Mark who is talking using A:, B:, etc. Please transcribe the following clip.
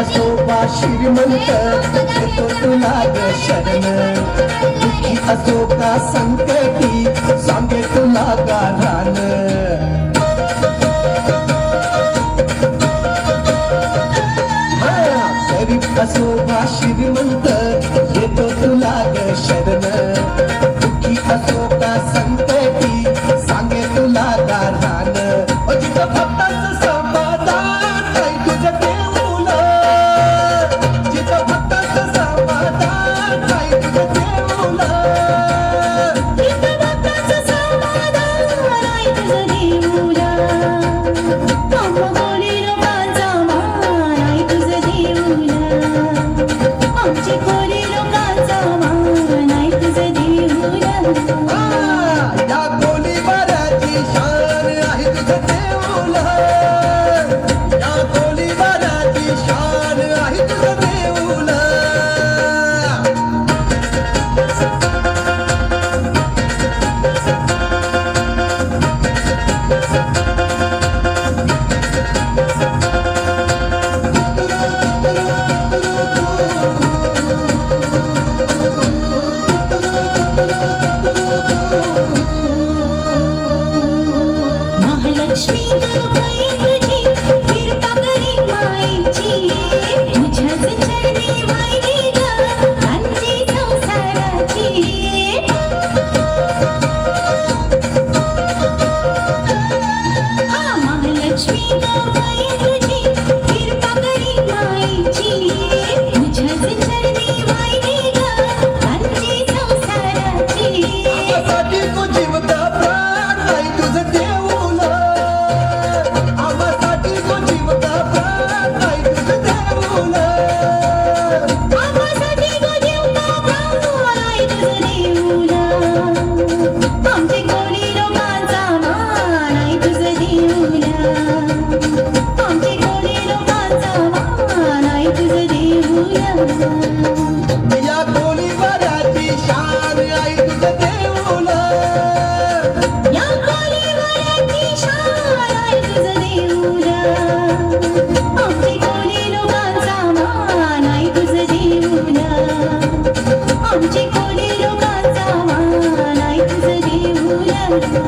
A: असो बा श्रीमंत येतो तुला ग शरण. दुःखी असो का संकटी सांगे तुला गाधान असो बा श्रीमंत येतो तुला ग शरण. दुःखी असो का संकट Thank you.
B: Thank you.